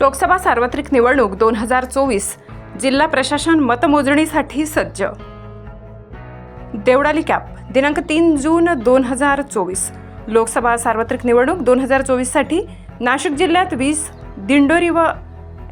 लोकसभा सार्वत्रिक निवडणूक दोन हजार चोवीस. जिल्हा प्रशासन मतमोजणीसाठी सज्ज. देवडाली कॅप दिनांक तीन जून दोन हजार चोवीस. लोकसभा सार्वत्रिक निवडणूक दोन हजार चोवीससाठी नाशिक जिल्ह्यात वीस दिंडोरी व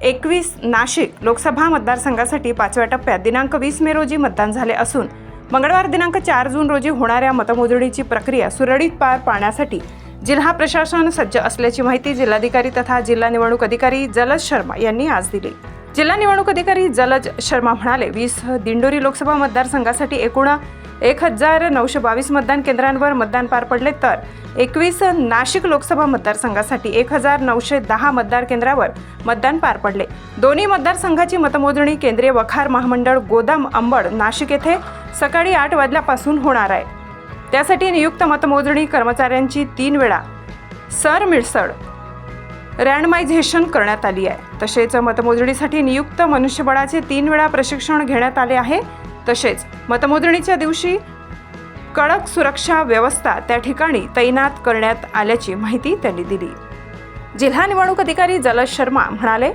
एकवीस नाशिक लोकसभा मतदारसंघासाठी पाचव्या टप्प्यात दिनांक वीस मे रोजी मतदान झाले असून मंगळवार दिनांक चार जून रोजी होणाऱ्या मतमोजणीची प्रक्रिया सुरळीत पार पाडण्यासाठी जिल्हा प्रशासन सज्ज असल्याची माहिती जिल्हाधिकारी तथा जिल्हा निवडणूक अधिकारी जलज शर्मा यांनी आज दिली. जिल्हा निवडणूक अधिकारी जलज शर्मा म्हणाले वीस दिंडोरी लोकसभा मतदारसंघासाठी एकूण एक हजार नऊशे बावीस मतदान केंद्रांवर मतदान पार पडले तर एकवीस नाशिक लोकसभा मतदारसंघासाठी एक हजार नऊशे दहा मतदार केंद्रावर मतदान पार पडले. दोन्ही मतदारसंघाची मतमोजणी केंद्रीय वखार महामंडळ गोदाम अंबड नाशिक येथे सकाळी आठ वाजल्यापासून होणार आहे. त्यासाठी नियुक्त मतमोजणी कर्मचाऱ्यांची तीन वेळा. सरमिसळ रँडमायझेशन करण्यात आली आहे. तसेच मतमोजणीसाठी नियुक्त मनुष्यबळाचे तीन वेळा प्रशिक्षण घेण्यात आले आहे. तसेच मतमोजणीच्या दिवशी कडक सुरक्षा व्यवस्था त्या ठिकाणी तैनात करण्यात आल्याची माहिती त्यांनी दिली. जिल्हा निवडणूक अधिकारी जलज शर्मा म्हणाले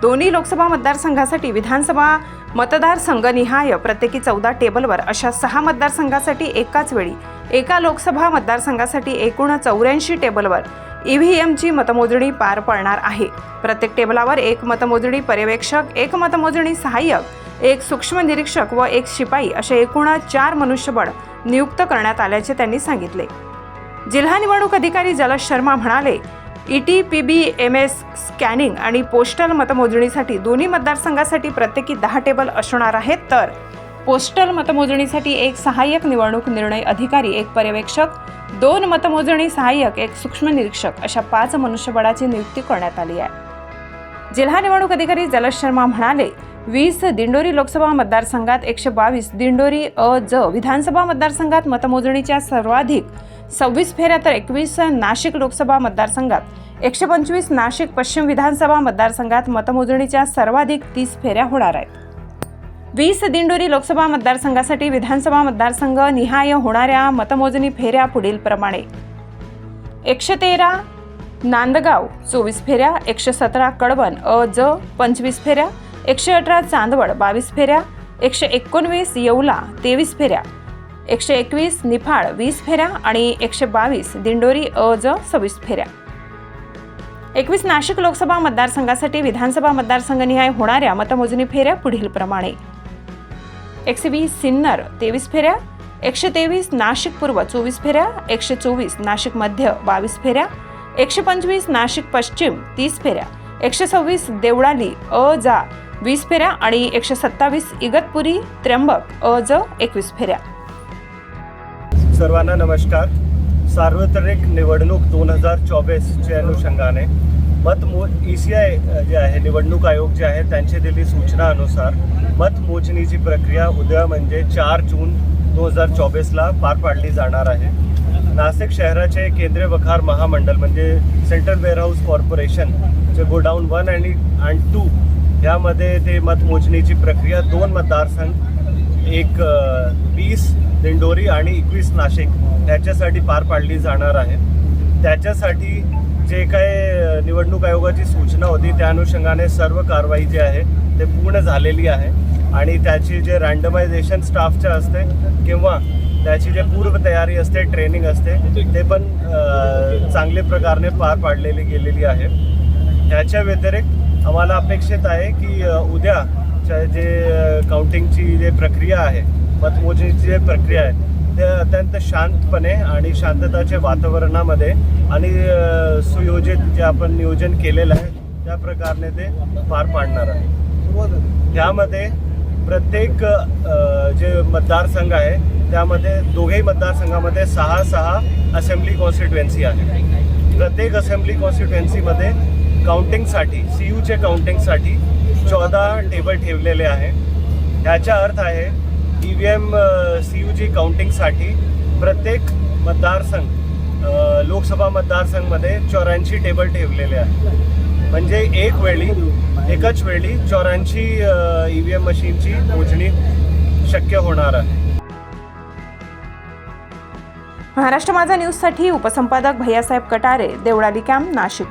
दोन्ही लोकसभा मतदारसंघासाठी विधानसभा मतदारसंघनिहाय प्रत्येकी चौदा टेबलवर अशा सहा मतदारसंघासाठी एकाच वेळी. एका लोकसभा मतदारसंघासाठी एकूण चौऱ्याऐंशी टेबलवर ईव्हीएमची मतमोजणी पार पडणार आहे. प्रत्येक टेबलावर एक मतमोजणी पर्यवेक्षक एक मतमोजणी सहाय्यक एक सूक्ष्म निरीक्षक व एक शिपाई असे एकूण चार मनुष्यबळ नियुक्त करण्यात आल्याचे त्यांनी सांगितले. जिल्हा निवडणूक अधिकारी जलज शर्मा म्हणाले E T P B M S scanning आणि पोस्टल मतमोजणीसाठी दोन्ही मतदारसंघासाठी प्रत्येकी दहा टेबल असणार आहेत. तर पोस्टल मतमोजणीसाठी एक सहाय्यक निवडणूक निर्णय अधिकारी एक पर्यवेक्षक दोन मतमोजणी सहाय्यक एक सूक्ष्म निरीक्षक अशा पाच मनुष्यबळाची नियुक्ती करण्यात आली आहे. जिल्हा निवडणूक अधिकारी जलज शर्मा म्हणाले वीस दिंडोरी लोकसभा मतदारसंघात एकशे बावीस दिंडोरी अ ज विधानसभा मतदारसंघात मतमोजणीच्या सर्वाधिक सव्वीस फेऱ्या तर एकवीस नाशिक लोकसभा मतदारसंघात एकशे पंचवीस नाशिक पश्चिम विधानसभा मतदारसंघात मतमोजणीच्या सर्वाधिक तीस फेऱ्या होणार आहेत. वीस दिंडोरी लोकसभा मतदारसंघासाठी विधानसभा मतदारसंघ निहाय होणाऱ्या मतमोजणी फेऱ्या पुढील प्रमाणे एकशे तेरा नांदगाव चोवीस फेऱ्या एकशे सतरा कडवण अ ज पंचवीस फेऱ्या एकशे अठरा चांदवड बावीस फेऱ्या एकशे एकोणवीस येवला तेवीस फेऱ्या एकशे एकवीस निफाड वीस फेऱ्या आणि एकशे बावीस दिंडोरी अ ज सव्वीस फेऱ्या. एकवीस नाशिक लोकसभा मतदारसंघासाठी विधानसभा मतदारसंघनिहाय होणाऱ्या मतमोजणी फेऱ्या पुढील प्रमाणे एकशे वीस सिन्नर तेवीस फेऱ्या एकशे तेवीस नाशिक पूर्व चोवीस फेऱ्या एकशे चोवीस नाशिक मध्य बावीस फेऱ्या एकशे पंचवीस नाशिक पश्चिम तीस फेऱ्या एकशे सव्वीस देवळाली अ जा वीस फेऱ्या आणि एकशे सत्तावीस इगतपुरी त्र्यंबक अ ज एकवीस फेऱ्या. सर्वांना नमस्कार. सार्वत्रिक निवडणूक दोन हजार चोवीसच्या अनुषंगाने मतमो ई सी आय जे आहे निवडणूक आयोग जे आहे त्यांची दिलेली सूचनानुसार मतमोजणीची प्रक्रिया उद्या म्हणजे चार जून दोन हजार चोवीसला पार पाडली जाणार आहे. नाशिक शहराचे केंद्रीय वखार महामंडळ म्हणजे सेंट्रल वेअरहाऊस कॉर्पोरेशन जे गोडाऊन वन आणि अँड टू यामध्ये ते मतमोजणीची प्रक्रिया दोन मतदारसंघ एक वीस दिंडोरी आणि एकवीस नाशिक ह्याच्यासाठी पार पाडली जाणार आहे. त्याच्यासाठी जे काही निवडणूक आयोगाची सूचना होती त्या अनुषंगाने सर्व कारवाई जी आहे ते पूर्ण झालेली आहे. आणि त्याची जे रँडमायझेशन स्टाफच्या असते किंवा त्याची जे पूर्वतयारी असते ट्रेनिंग असते ते पण चांगल्या प्रकारे पार पाडलेली गेलेली आहे. ह्याच्या व्यतिरिक्त आम्हाला अपेक्षित आहे की उद्या जे काउंटिंगची जे प्रक्रिया आहे मतमोजणीची जी प्रक्रिया आहे ते अत्यंत शांतपणे आणि शांतताच्या वातावरणामध्ये आणि सुयोजित जे आपण नियोजन केलेलं आहे त्या प्रकारने ते पार पाडणार आहे. त्यामध्ये प्रत्येक जे मतदारसंघ आहे त्यामध्ये दोघेही मतदारसंघामध्ये सहा सहा असेंब्ली कॉन्स्टिट्युएन्सी आहे प्रत्येक असेंब्ली कॉन्स्टिट्युएन्सीमध्ये काउंटिंगसाठी सी यूच्या काउंटिंगसाठी चौदा टेबल ठेवलेले आहे. ह्याचा अर्थ आहे E V M C U G काउंटिंगसाठी प्रत्येक मतदारसंघ लोकसभा मतदारसंघमध्ये चौऱ्याऐंशी टेबल ठेवलेले आहे म्हणजे एक वेळी एकच वेळी चौऱ्याऐंशी ई व्ही एम मशीनची मोजणी शक्य होणार आहे. महाराष्ट्र माझा न्यूजसाठी उपसंपादक भैयासाहेब कटारे देवळाली कॅम्प नाशिक.